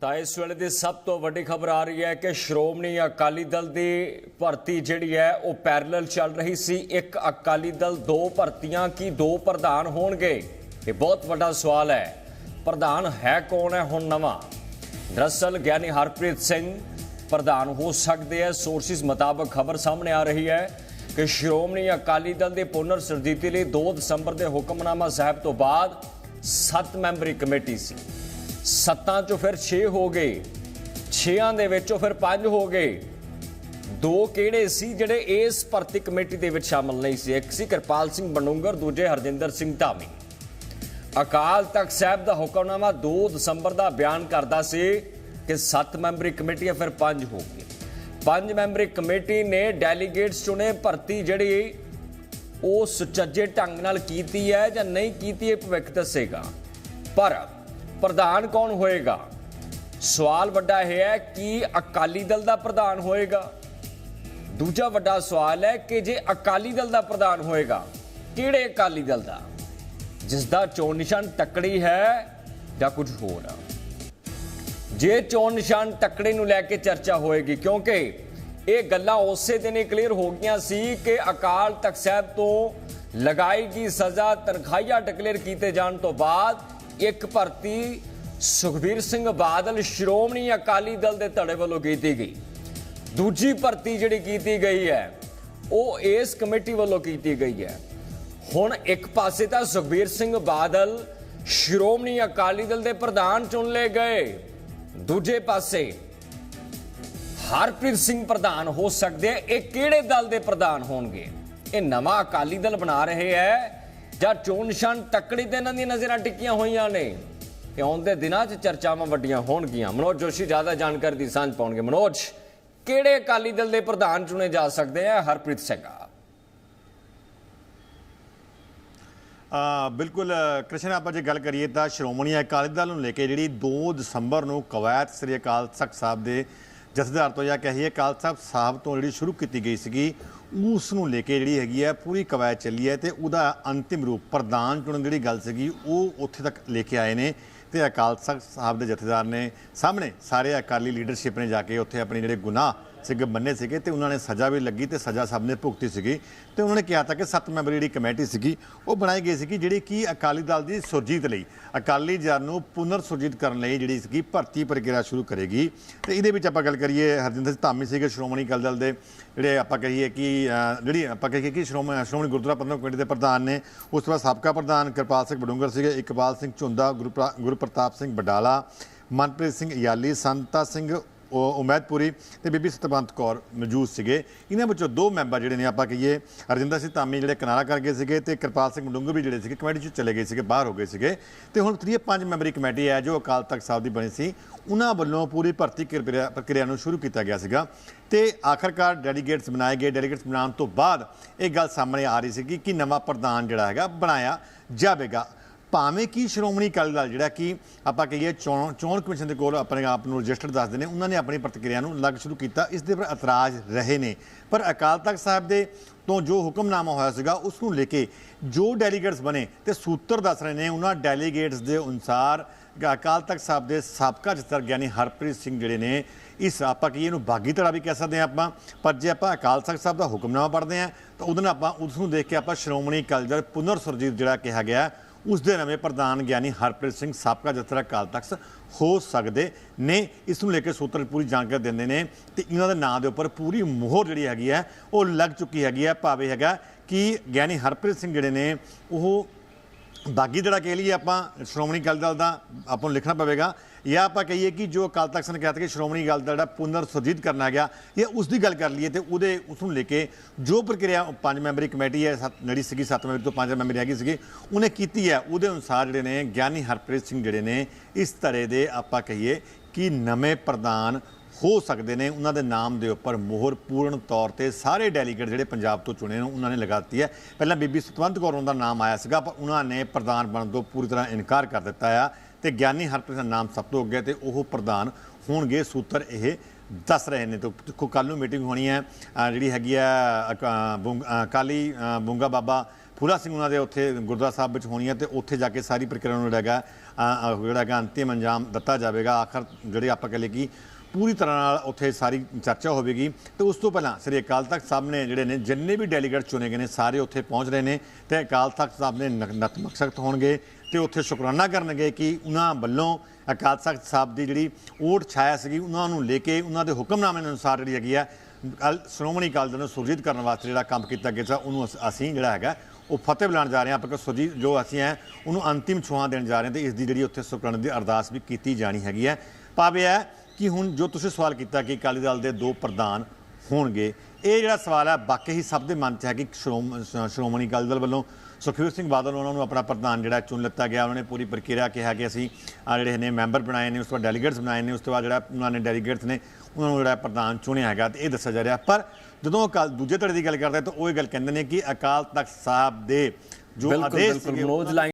ਤਾਂ ਇਸ ਵੇਲੇ ਦੀ ਸਭ ਤੋਂ ਵੱਡੀ ਖਬਰ ਆ ਰਹੀ ਹੈ ਕਿ ਸ਼੍ਰੋਮਣੀ ਅਕਾਲੀ ਦਲ ਦੀ ਭਰਤੀ ਜਿਹੜੀ ਹੈ, ਉਹ ਪੈਰਲਲ ਚੱਲ ਰਹੀ ਸੀ। ਇੱਕ ਅਕਾਲੀ ਦਲ ਦੋ ਭਰਤੀਆਂ ਕੀ ਦੋ ਪ੍ਰਧਾਨ ਹੋਣਗੇ? ਇਹ ਬਹੁਤ ਵੱਡਾ ਸਵਾਲ ਹੈ। ਪ੍ਰਧਾਨ ਹੈ ਕੌਣ ਹੈ? ਹੁਣ ਨਵਾਂ। ਦਰਅਸਲ ਗਿਆਨੀ ਹਰਪ੍ਰੀਤ ਸਿੰਘ ਪ੍ਰਧਾਨ ਹੋ ਸਕਦੇ ਹੈ। ਸੋਰਸਿਸ ਮੁਤਾਬਕ ਖਬਰ ਸਾਹਮਣੇ ਆ ਰਹੀ ਹੈ ਕਿ ਸ਼੍ਰੋਮਣੀ ਅਕਾਲੀ ਦਲ ਦੇ ਪੁਨਰ ਸਰਜੀਤੀ ਲਈ 2 ਦਸੰਬਰ ਦੇ ਹੁਕਮਨਾਮਾ ਸਾਹਿਬ ਤੋਂ ਬਾਅਦ 7 ਮੈਂਬਰੀ ਕਮੇਟੀ ਸੀ। ਸੱਤਾਂ ਚੋਂ ਫਿਰ 6 ਹੋ ਗਏ 6ਾਂ ਦੇ ਵਿੱਚੋਂ ਫਿਰ 5 ਹੋ ਗਏ। ਦੋ ਕਿਹੜੇ ਸੀ ਜਿਹੜੇ ਇਸ ਭਰਤੀ ਕਮੇਟੀ ਦੇ ਵਿੱਚ ਸ਼ਾਮਲ ਨਹੀਂ ਸੀ? ਇੱਕ ਸੀ ਕਿਰਪਾਲ ਸਿੰਘ ਬਨੂੰਗਰ ਦੂਜੇ ਹਰਜਿੰਦਰ ਸਿੰਘ ਧਾਮੀ। ਅਕਾਲ ਤਖਤ ਸਾਹਿਬ ਦਾ ਹੁਕਮਨਾਮਾ 2 ਦਸੰਬਰ ਦਾ ਬਿਆਨ ਕਰਦਾ ਸੀ ਕਿ 7 ਮੈਂਬਰੀ ਕਮੇਟੀ ਫਿਰ 5 ਹੋ ਗਈ 5 ਮੈਂਬਰੀ ਕਮੇਟੀ ਨੇ ਡੈਲੀਗੇਟਸ ਚੁਣੇ, ਭਰਤੀ ਜਿਹੜੀ ਉਹ ਸੁਚੱਜੇ ਢੰਗ ਨਾਲ ਕੀਤੀ ਹੈ ਜਾਂ ਨਹੀਂ ਕੀਤੀ ਇਹ ਭਵਿੱਖ ਦੱਸੇਗਾ। ਪਰ ਪ੍ਰਧਾਨ ਕੌਣ ਹੋਏਗਾ? ਸਵਾਲ ਵੱਡਾ ਇਹ ਹੈ ਕਿ ਅਕਾਲੀ ਦਲ ਦਾ ਪ੍ਰਧਾਨ ਹੋਏਗਾ। ਦੂਜਾ ਵੱਡਾ ਸਵਾਲ ਹੈ ਕਿ ਜੇ ਅਕਾਲੀ ਦਲ ਦਾ ਪ੍ਰਧਾਨ ਹੋਏਗਾ, ਕਿਹੜੇ ਅਕਾਲੀ ਦਲ ਦਾ? ਜਿਸ ਦਾ ਚੋਣ ਨਿਸ਼ਾਨ ਤੱਕੜੀ ਹੈ ਜਾਂ ਕੁਝ ਹੋਰ? ਆ ਜੇ ਚੋਣ ਨਿਸ਼ਾਨ ਤੱਕੜੇ ਨੂੰ ਲੈ ਕੇ ਚਰਚਾ ਹੋਏਗੀ, ਕਿਉਂਕਿ ਇਹ ਗੱਲਾਂ ਉਸੇ ਦਿਨ ਹੀ ਕਲੀਅਰ ਹੋ ਗਈਆਂ ਸੀ ਕਿ ਅਕਾਲ ਤਖਤ ਸਾਹਿਬ ਤੋਂ ਲਗਾਈ ਗਈ ਸਜ਼ਾ ਤਨਖਾਹੀਆ ਡਿਕਲੇਅਰ ਕੀਤੇ ਜਾਣ ਤੋਂ ਬਾਅਦ ਇੱਕ ਭਰਤੀ ਸੁਖਬੀਰ ਸਿੰਘ ਬਾਦਲ ਸ਼੍ਰੋਮਣੀ ਅਕਾਲੀ ਦਲ ਦੇ ਧੜੇ ਵੱਲੋਂ ਕੀਤੀ ਗਈ। ਦੂਜੀ ਭਰਤੀ ਜਿਹੜੀ ਕੀਤੀ ਗਈ ਹੈ, ਉਹ ਇਸ ਕਮੇਟੀ ਵੱਲੋਂ ਕੀਤੀ ਗਈ ਹੈ। ਹੁਣ ਇੱਕ ਪਾਸੇ ਤਾਂ ਸੁਖਬੀਰ ਸਿੰਘ ਬਾਦਲ ਸ਼੍ਰੋਮਣੀ ਅਕਾਲੀ ਦਲ ਦੇ ਪ੍ਰਧਾਨ ਚੁਣ ਲਏ ਗਏ। ਦੂਜੇ ਪਾਸੇ ਹਰਪ੍ਰੀਤ ਸਿੰਘ ਪ੍ਰਧਾਨ ਹੋ ਸਕਦੇ ਆ, ਇਹ ਕਿਹੜੇ ਦਲ ਦੇ ਪ੍ਰਧਾਨ ਹੋਣਗੇ? ਇਹ ਨਵਾਂ ਅਕਾਲੀ ਦਲ ਬਣਾ ਰਹੇ ਹੈ ਜਾਂ ਚੋਣ ਨਿਸ਼ਾਨ ਤੱਕੜੀ ਤੇ ਇਹਨਾਂ ਦੀਆਂ ਨਜ਼ਰਾਂ ਟਿੱਕੀਆਂ ਹੋਈਆਂ ਨੇ ਇਹ ਆਉਂਦੇ ਦਿਨਾਂ 'ਚ ਚਰਚਾਵਾਂ ਵੱਡੀਆਂ ਹੋਣਗੀਆਂ। ਮਨੋਜ ਜੋਸ਼ੀ ਜ਼ਿਆਦਾ ਜਾਣਕਾਰੀ ਦੀ ਸਾਂਝ ਪਾਉਣਗੇ। ਮਨੋਜ, ਕਿਹੜੇ ਅਕਾਲੀ ਦਲ ਦੇ ਪ੍ਰਧਾਨ ਚੁਣੇ ਜਾ ਸਕਦੇ ਆ? ਹਰਪ੍ਰੀਤ ਸਿੰਘ ਬਿਲਕੁਲ, ਕ੍ਰਿਸ਼ਨ, ਆਪਾਂ ਜੇ ਗੱਲ ਕਰੀਏ ਤਾਂ ਸ਼੍ਰੋਮਣੀ ਅਕਾਲੀ ਦਲ ਨੂੰ ਲੈ ਕੇ ਜਿਹੜੀ 2 ਦਸੰਬਰ ਨੂੰ ਕਵਾਇਤ ਸ੍ਰੀ ਅਕਾਲ ਤਖਤ ਸਾਹਿਬ ਦੇ ਜਥੇਦਾਰ ਤੋਂ ਜਾਂ ਕਹੀਏ ਅਕਾਲ ਸਾਹਿਬ ਸਾਹਿਬ ਤੋਂ ਜਿਹੜੀ ਸ਼ੁਰੂ ਕੀਤੀ ਗਈ ਸੀਗੀ ਉਸ ਨੂੰ ਲੈ ਕੇ ਜਿਹੜੀ ਹੈਗੀ ਹੈ ਪੂਰੀ ਕਵਾਇਤ ਚੱਲੀ ਹੈ ਤੇ ਉਹਦਾ ਅੰਤਿਮ ਰੂਪ ਪ੍ਰਧਾਨ ਚੁਣਨ ਜਿਹੜੀ ਗੱਲ ਸੀਗੀ, ਉਹ ਉੱਥੇ ਤੱਕ ਲੈ ਕੇ ਆਏ ਨੇ ਤੇ ਅਕਾਲ ਤਖਤ ਸਾਹਿਬ ਦੇ ਜਥੇਦਾਰ ਨੇ ਸਾਹਮਣੇ ਸਾਰੇ ਅਕਾਲੀ ਲੀਡਰਸ਼ਿਪ ਨੇ ਜਾ ਕੇ ਉੱਥੇ ਆਪਣੇ ਜਿਹੜੇ ਗੁਨਾਹ ਸਿੰਘ ਬੰਨੇ ਸੀਗੇ ਤੇ ਉਹਨਾਂ ਨੇ ਸਜ਼ਾ ਵੀ ਲੱਗੀ ਤੇ ਸਜ਼ਾ ਸਭ ਨੇ ਭੁਗਤੀ ਸੀਗੀ। ਤੇ ਉਹਨਾਂ ਨੇ ਕਿਹਾ ਤਾਂ ਕਿ ਸੱਤ ਮੈਂਬਰੀ ਜਿਹੜੀ ਕਮੇਟੀ ਸੀਗੀ, ਉਹ ਬਣਾਈ ਗਈ ਸੀਗੀ ਜਿਹੜੀ ਕਿ ਅਕਾਲੀ ਦਲ ਦੀ ਸੁਰਜੀਤ ਲਈ, ਅਕਾਲੀ ਜਨ ਨੂੰ ਪੁਨਰ ਸੁਰਜੀਤ ਕਰਨ ਲਈ ਜਿਹੜੀ ਸੀਗੀ ਭਰਤੀ ਪ੍ਰਕਿਰਿਆ ਸ਼ੁਰੂ ਕਰੇਗੀ। ਤੇ ਇਹਦੇ ਵਿੱਚ ਆਪਾਂ ਗੱਲ ਕਰੀਏ, ਹਰਜਿੰਦਰ ਸਿੰਘ ਧਾਮੀ ਸੀਗੇ ਸ਼੍ਰੋਮਣੀ ਅਕਾਲੀ ਦਲ ਦੇ, ਜਿਹੜੇ ਆਪਾਂ ਕਹੀਏ ਕਿ ਜਿਹੜੀ ਆਪਾਂ ਕਹੀਏ ਕਿ ਸ਼੍ਰੋਮਣੀ ਸ਼੍ਰੋਮਣੀ ਗੁਰਦੁਆਰਾ ਪ੍ਰਬੰਧਕ ਕਮੇਟੀ ਦੇ ਪ੍ਰਧਾਨ ਨੇ, ਉਸ ਤੋਂ ਬਾਅਦ ਸਾਬਕਾ ਪ੍ਰਧਾਨ ਕਿਰਪਾਲ ਸਿੰਘ ਬਡੂੰਗਰ ਸੀਗੇ, ਇਕਬਾਲ ਸਿੰਘ ਝੁੰਦਾ, ਗੁਰਪ੍ਰਾ- ਗੁਰਪ੍ਰਤਾਪ ਸਿੰਘ ਬਡਾਲਾ ਮਨਪ੍ਰੀਤ ਸਿੰਘ ਯਾਲੀ ਸੰਤਾ ਸਿੰਘ ਉਮੈਦਪੁਰੀ ਤੇ ਬੀਬੀ ਸਤਵੰਤ ਕੌਰ ਮੌਜੂਦ ਸੀਗੇ। ਇਹਨਾਂ ਵਿੱਚੋਂ ਦੋ ਮੈਂਬਰ ਜਿਹੜੇ ਨੇ ਆਪਾਂ ਕਹੀਏ, ਹਰਜਿੰਦਰ ਸਿੰਘ ਧਾਮੀ ਜਿਹੜੇ ਕਿਨਾਰਾ ਕਰ ਗਏ ਸੀਗੇ ਤੇ ਕਿਰਪਾਲ ਸਿੰਘ ਮਡੂੰਗਰ ਵੀ ਜਿਹੜੇ ਸੀਗੇ, ਕਮੇਟੀ 'ਚ ਚਲੇ ਗਏ ਸੀਗੇ, ਬਾਹਰ ਹੋ ਗਏ ਸੀਗੇ। ਤੇ ਹੁਣ ਤੀਏ ਪੰਜ ਮੈਂਬਰੀ ਕਮੇਟੀ ਹੈ ਜੋ ਅਕਾਲ ਤਖਤ ਸਾਹਿਬ ਦੀ ਬਣੀ ਸੀ, ਉਹਨਾਂ ਵੱਲੋਂ ਪੂਰੀ ਭਰਤੀ ਪ੍ਰਕਿਰਿਆ ਪ੍ਰਕਿਰਿਆ ਨੂੰ ਸ਼ੁਰੂ ਕੀਤਾ ਗਿਆ ਸੀਗਾ। ਤੇ ਆਖਰਕਾਰ ਡੈਲੀਗੇਟਸ ਬਣਾਏ ਗਏ, ਡੈਲੀਗੇਟਸ ਬਣਾਉਣ ਤੋਂ ਬਾਅਦ ਇਹ ਗੱਲ ਸਾਹਮਣੇ ਆ ਰਹੀ ਸੀ ਕਿ ਨਵਾਂ ਪ੍ਰਧਾਨ ਜਿਹੜਾ ਹੈਗਾ ਬਣਾਇਆ ਜਾਵੇਗਾ। ਭਾਵੇਂ ਕਿ ਸ਼੍ਰੋਮਣੀ ਅਕਾਲੀ ਦਲ, ਜਿਹੜਾ ਕਿ ਆਪਾਂ ਕਹੀਏ ਚੋਣ ਚੋਣ ਕਮਿਸ਼ਨ ਦੇ ਕੋਲ ਆਪਣੇ ਆਪ ਨੂੰ ਰਜਿਸਟਰਡ ਦੱਸਦੇ ਨੇ, ਉਹਨਾਂ ਨੇ ਆਪਣੀ ਪ੍ਰਤੀਕਿਰਿਆ ਨੂੰ ਲੱਗ ਸ਼ੁਰੂ ਕੀਤਾ, ਇਸ ਦੇ ਉੱਪਰ ਇਤਰਾਜ਼ ਰਹੇ ਨੇ। ਪਰ ਅਕਾਲ ਤਖਤ ਸਾਹਿਬ ਦੇ ਤੋਂ ਜੋ ਹੁਕਮਨਾਮਾ ਹੋਇਆ ਸੀਗਾ, ਉਸ ਨੂੰ ਲੈ ਕੇ ਜੋ ਡੈਲੀਗੇਟਸ ਬਣੇ ਤੇ ਸੂਤਰ ਦੱਸ ਰਹੇ ਨੇ, ਉਹਨਾਂ ਡੈਲੀਗੇਟਸ ਦੇ ਅਨੁਸਾਰ ਅਕਾਲ ਤਖਤ ਸਾਹਿਬ ਦੇ ਸਾਬਕਾ ਜਥੇਦਾਰ ਗਿਆਨੀ ਹਰਪ੍ਰੀਤ ਸਿੰਘ ਜਿਹੜੇ ਨੇ, ਇਸ ਆਪਾਂ ਕੀ ਇਹਨੂੰ ਬਾਗੀ ਧੜਾ ਵੀ ਕਹਿ ਸਕਦੇ ਹਾਂ ਆਪਾਂ, ਪਰ ਜੇ ਆਪਾਂ ਅਕਾਲ ਤਖਤ ਸਾਹਿਬ ਦਾ ਹੁਕਮਨਾਮਾ ਪੜ੍ਹਦੇ ਹਾਂ, ਤਾਂ ਉਹਦੇ ਨਾਲ ਆਪਾਂ ਉਸ ਨੂੰ ਦੇਖ ਕੇ ਆਪਾਂ ਸ਼੍ਰੋਮਣੀ ਅਕਾਲੀ ਦਲ ਪੁਨਰ ਸੁਰਜੀਤ ਜਿਹੜਾ ਕਿਹਾ ਗਿਆ ਉਸ ਦੇ ਨਵੇਂ ਪ੍ਰਧਾਨ ਗਿਆਨੀ ਹਰਪ੍ਰੀਤ ਸਿੰਘ ਸਾਬਕਾ ਜਥੇਦਾਰ ਅਕਾਲ ਤਖਤ ਹੋ ਸਕਦੇ ਨੇ। ਇਸ ਨੂੰ ਲੈ ਕੇ ਸੂਤਰ ਪੂਰੀ ਜਾਣਕਾਰੀ ਦਿੰਦੇ ਨੇ ਤੇ ਇਹਨਾਂ ਦੇ ਨਾਂ ਦੇ ਉੱਪਰ ਪੂਰੀ ਮੋਹਰ ਜਿਹੜੀ ਹੈਗੀ ਹੈ, ਉਹ ਲੱਗ ਚੁੱਕੀ ਹੈਗੀ ਹੈ। ਭਾਵੇਂ ਹੈਗਾ ਕਿ ਗਿਆਨੀ ਹਰਪ੍ਰੀਤ ਸਿੰਘ ਜਿਹੜੇ ਨੇ, ਉਹ ਬਾਗੀ ਜਿਹੜਾ ਕਹਿ ਲਈਏ ਆਪਾਂ ਸ਼੍ਰੋਮਣੀ ਅਕਾਲੀ ਦਲ ਦਾ, ਆਪਾਂ ਨੂੰ ਲਿਖਣਾ ਪਵੇਗਾ, ਜਾਂ ਆਪਾਂ ਕਹੀਏ ਕਿ ਜੋ ਅਕਾਲ ਤਖਤ ਨੇ ਕਿਹਾ ਕਿ ਸ਼੍ਰੋਮਣੀ ਅਕਾਲੀ ਦਲ ਜਿਹੜਾ ਪੁਨਰ ਸੁਰਜੀਤ ਕਰਨਾ ਗਿਆ, ਜਾਂ ਉਸ ਦੀ ਗੱਲ ਕਰ ਲਈਏ ਤੇ ਉਹਦੇ, ਉਸ ਨੂੰ ਲੈ ਕੇ ਜੋ ਪ੍ਰਕਿਰਿਆ ਪੰਜ ਮੈਂਬਰੀ ਕਮੇਟੀ ਹੈ, ਸੱਤ- ਜਿਹੜੀ ਸੀਗੀ, ਸੱਤ ਮੈਂਬਰੀ ਤੋਂ ਪੰਜ ਮੈਂਬਰੀ ਹੈਗੀ ਸੀਗੀ, ਉਹਨੇ ਕੀਤੀ ਹੈ। ਉਹਦੇ ਅਨੁਸਾਰ ਜਿਹੜੇ ਨੇ ਗਿਆਨੀ ਹਰਪ੍ਰੀਤ ਸਿੰਘ ਜਿਹੜੇ ਨੇ, ਇਸ ਤਰ੍ਹਾਂ ਦੇ ਆਪਾਂ ਕਹੀਏ ਕਿ ਨਵੇਂ ਪ੍ਰਧਾਨ ਹੋ ਸਕਦੇ ਨੇ, ਉਹਨਾਂ ਦੇ ਨਾਮ ਦੇ ਉੱਪਰ ਮੋਹਰ ਪੂਰਨ ਤੌਰ ਤੇ ਸਾਰੇ ਡੈਲੀਗੇਟ ਜਿਹੜੇ ਪੰਜਾਬ ਤੋਂ ਚੁਣੇ ਨੇ, ਉਹਨਾਂ ਨੇ ਲਗਾ ਦਿੱਤੀ ਹੈ। ਪਹਿਲਾਂ ਬੀਬੀ ਸਤਵੰਤ ਕੌਰ ਉਹਨਾਂ ਦਾ ਨਾਮ ਆਇਆ ਸੀਗਾ, ਪਰ ਉਹਨਾਂ ਨੇ ਪ੍ਰਧਾਨ ਬਣਨ ਤੋਂ ਪੂਰੀ ਤਰ੍ਹਾਂ ਇਨਕਾਰ ਕਰ ਦਿੱਤਾ ਆ ਤੇ ਗਿਆਨੀ ਹਰਪ੍ਰੀਤ ਦਾ ਨਾਮ ਸਭ ਤੋਂ ਅੱਗੇ ਤੇ ਉਹ ਪ੍ਰਧਾਨ ਹੋਣਗੇ ਸੂਤਰ ਇਹ ਦੱਸ ਰਹੇ ਨੇ। ਤੇ ਕੱਲ ਨੂੰ ਮੀਟਿੰਗ ਹੋਣੀ ਹੈ ਜਿਹੜੀ ਹੈਗੀ ਆ ਅਕ- ਬੁੰਗ- ਅਹ ਕਾਲੀ ਬੁੰਗਾ ਬਾਬਾ ਫੂਲਾ ਸਿੰਘ ਉਹਨਾਂ ਦੇ ਉੱਥੇ ਗੁਰਦੁਆਰਾ ਸਾਹਿਬ ਵਿੱਚ ਹੋਣੀ ਹੈ ਤੇ ਉੱਥੇ ਜਾ ਕੇ ਸਾਰੀ ਪ੍ਰਕਿਰਿਆ ਨੂੰ ਜਿਹੜਾ ਹੈਗਾ ਜਿਹੜਾ ਹੈਗਾ ਅੰਤਿਮ ਅੰਜਾਮ ਦਿੱਤਾ ਜਾਵੇਗਾ। ਆਖਰ ਜਿਹੜੇ ਆਪਾਂ ਕਹ ਲਈਏ ਕਿ ਪੂਰੀ ਤਰ੍ਹਾਂ ਨਾਲ ਉੱਥੇ ਸਾਰੀ ਚਰਚਾ ਹੋਵੇਗੀ। ਤੇ ਉਸ ਤੋਂ ਪਹਿਲਾਂ ਸ੍ਰੀ ਅਕਾਲ ਤਖਤ ਸਾਹਿਬ ਨੇ ਜਿਹੜੇ ਨੇ, ਜਿੰਨੇ ਵੀ ਡੈਲੀਗੇਟ ਚੁਣੇ ਗਏ ਨੇ, ਸਾਰੇ ਉੱਥੇ ਪਹੁੰਚ ਰਹੇ ਨੇ ਤੇ ਅਕਾਲ ਤਖਤ ਸਾਹਿਬ ਨੇ ਨ- ਨਤਮਸਤਕ ਹੋਣਗੇ ਤੇ ਉੱਥੇ ਸ਼ੁਕਰਾਨਾ ਕਰਨਗੇ ਕਿ ਉਹਨਾਂ ਵੱਲੋਂ ਅਕਾਲ ਤਖਤ ਸਾਹਿਬ ਦੀ ਜਿਹੜੀ ਓਟ ਛਾਇਆ ਸੀਗੀ, ਉਹਨਾਂ ਨੂੰ ਲੈ ਕੇ ਉਹਨਾਂ ਦੇ ਹੁਕਮਨਾਮੇ ਅਨੁਸਾਰ ਜਿਹੜੀ ਹੈਗੀ ਆ ਕੱਲ ਸ਼੍ਰੋਮਣੀ ਅਕਾਲੀ ਦਲ ਨੂੰ ਸੁਰਜੀਤ ਕਰਨ ਵਾਸਤੇ ਜਿਹੜਾ ਕੰਮ ਕੀਤਾ ਗਿਆ ਸੀ ਉਹਨੂੰ ਅਸ- ਅਸੀਂ ਜਿਹੜਾ ਹੈਗਾ, ਉਹ ਫਤਿਹ ਬੁਲਾਉਣ ਜਾ ਰਹੇ ਹਾਂ ਆਪਾਂ ਸੁਰਜੀਤ ਜੋ ਅਸੀਂ ਹੈ ਉਹਨੂੰ ਅੰਤਿਮ ਛੁਆਂ ਦੇਣ ਜਾ ਰਹੇ ਹਾਂ ਤੇ ਇਸ ਦੀ ਜਿਹੜੀ ਉੱਥੇ ਸ਼ੁਕਰਾਨੇ ਦੀ ਅਰਦਾਸ ਵੀ ਕੀਤੀ ਜਾਣੀ ਹੈਗੀ ਹੈ ਭਾਵੇਂ ਹੈ ਕਿ ਹੁਣ ਜੋ ਤੁਸੀਂ ਸਵਾਲ ਕੀਤਾ ਕਿ ਅਕਾਲੀ ਦਲ ਦੇ ਦੋ ਪ੍ਰਧਾਨ ਹੋਣਗੇ ਇਹ ਜਿਹੜਾ ਸਵਾਲ ਹੈ ਵਾਕਈ ਹੀ ਸਭ ਦੇ ਮਨ 'ਚ ਹੈ ਕਿ ਸ਼੍ਰੋਮਣੀ ਅਕਾਲੀ ਦਲ ਵੱਲੋਂ ਸੁਖਬੀਰ ਸਿੰਘ ਬਾਦਲ ਉਹਨਾਂ ਨੂੰ ਆਪਣਾ ਪ੍ਰਧਾਨ ਜਿਹੜਾ ਚੁਣ ਲਿੱਤਾ ਗਿਆ। ਉਹਨਾਂ ਨੇ ਪੂਰੀ ਪ੍ਰਕਿਰਿਆ ਕਿਹਾ ਕਿ ਅਸੀਂ ਆ ਜਿਹੜੇ ਨੇ ਮੈਂਬਰ ਬਣਾਏ ਨੇ ਉਸ ਤੋਂ ਬਾਅਦ ਡੈਲੀਗੇਟਸ ਬਣਾਏ ਨੇ ਉਸ ਤੋਂ ਬਾਅਦ ਜਿਹੜਾ ਉਹਨਾਂ ਨੇ ਡੈਲੀਗੇਟਸ ਨੇ ਉਹਨਾਂ ਨੂੰ ਜਿਹੜਾ ਪ੍ਰਧਾਨ ਚੁਣਿਆ ਹੈਗਾ ਤੇ ਇਹ ਦੱਸਿਆ ਜਾ ਰਿਹਾ। ਪਰ ਜਦੋਂ ਅਕਾਲ ਦੂਜੇ ਧੜੇ ਦੀ ਗੱਲ ਕਰਦੇ ਤਾਂ ਉਹ ਇਹ ਗੱਲ ਕਹਿੰਦੇ ਨੇ ਕਿ ਅਕਾਲ ਤਖਤ ਸਾਹਿਬ ਦੇ ਜੋ ਆਦੇਸ਼ ਬਿਲਕੁਲ ਮਨੋਜ